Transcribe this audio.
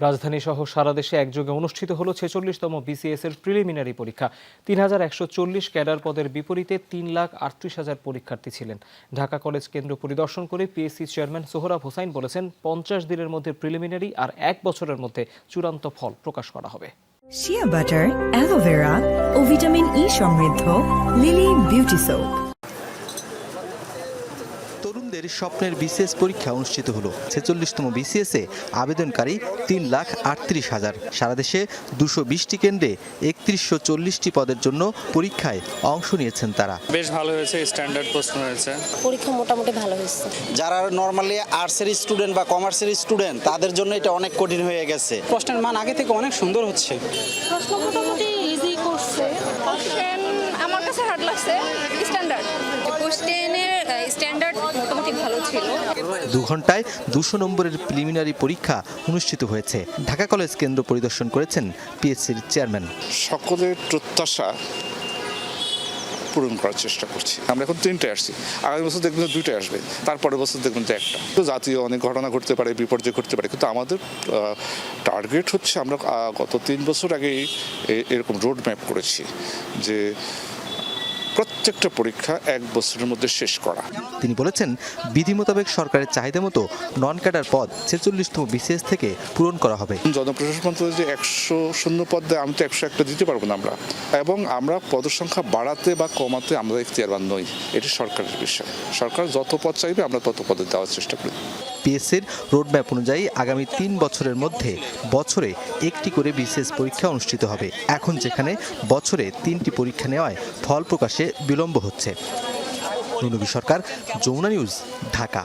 রাজধানী সহ সারা দেশে একযোগে অনুষ্ঠিত হলো ছেচল্লিশতম বিসিএস এর প্রিলিমিনারি পরীক্ষা। তিন হাজার একশো চল্লিশ ক্যাডার পদের বিপরীতে তিন লাখ আটত্রিশ হাজার পরীক্ষার্থী ছিলেন। ঢাকা কলেজ কেন্দ্র পরিদর্শন করে পিএসসি চেয়ারম্যান সোহরাব হোসাইন বলেছেন, পঞ্চাশ দিনের মধ্যে প্রিলিমিনারি আর এক বছরের মধ্যে চূড়ান্ত ফল প্রকাশ করা হবে। শিয়া বাটার অ্যালোভেরা ও ভিটামিন ই সমৃদ্ধ লিলি বিউটি সোপ তরুণদের স্বপ্নের বিসিএস পরীক্ষা অনুষ্ঠিত হলো। ছেচল্লিশতম বিসিএসে আবেদনকারী তিন লাখ আটত্রিশ হাজার। সারা দেশে দুশো বিশটি কেন্দ্রে একত্রিশশো চল্লিশটি পদের জন্য পরীক্ষায় অংশ নিয়েছেন তারা। বেশ ভালো হয়েছে স্ট্যান্ডার্ড প্রশ্ন হয়েছে পরীক্ষা মোটামুটি ভালো হয়েছে। যারা নর্মালি আর্টসের স্টুডেন্ট বা কমার্সের স্টুডেন্ট তাদের জন্য এটা অনেক কঠিন হয়ে গেছে। প্রশ্নের মান আগে থেকে অনেক সুন্দর হচ্ছে। প্রশ্ন মোটামুটি ইজি করছে। আমার কাছে হার্ড লাগছে। ভালো ছিল। দু ঘন্টায় দুশো নম্বরের প্রিলিমিনারি পরীক্ষা অনুষ্ঠিত হয়েছে। ঢাকা কলেজ কেন্দ্র পরিদর্শন করেছেন পিএসসির চেয়ারম্যান। সকলের প্রত্যাশা পূরণ করার চেষ্টা করছি। আমরা এখন তিনটে আসছি। আগামী বছর দেখবেন যে দুইটাই আসবে। তারপরের বছর দেখবেন যে একটা। তো জাতীয় অনেক ঘটনা ঘটতে পারে বিপর্যয় ঘটতে পারে। কিন্তু আমাদের টার্গেট হচ্ছে আমরা গত তিন বছর আগে এ- এরকম রোড ম্যাপ করেছি যে প্রত্যেকটা পরীক্ষা এক বছরের মধ্যে শেষ করা। তিনি বলেছেন বিধি মোতাবেক সরকারের চাহিদা মতো নন ক্যাডার পদ ছেচল্লিশতম বিসিএস থেকে পূরণ করা হবে। জনপ্রশাসন মন্ত্রণালয় যে একশো শূন্য পদ দেয় আমি তো একশো একটা দিতে পারব না আমরা। এবং আমরা পদসংখ্যা বাড়াতে বা কমাতে আমরা এখতিয়ারবান নই। এটি সরকারের বিষয়। সরকার যত পদ চাইবে আমরা তত পদে দেওয়ার চেষ্টা করি। পিএসসির রোডম্যাপ অনুযায়ী আগামী তিন বছরের মধ্যে বছরে একটি করে বিসিএস পরীক্ষা অনুষ্ঠিত হবে। এখন যেখানে বছরে তিনটি পরীক্ষা নেওয়ায় ফল প্রকাশে বিলম্ব হচ্ছে। সরকার যমুনা নিউজ ঢাকা।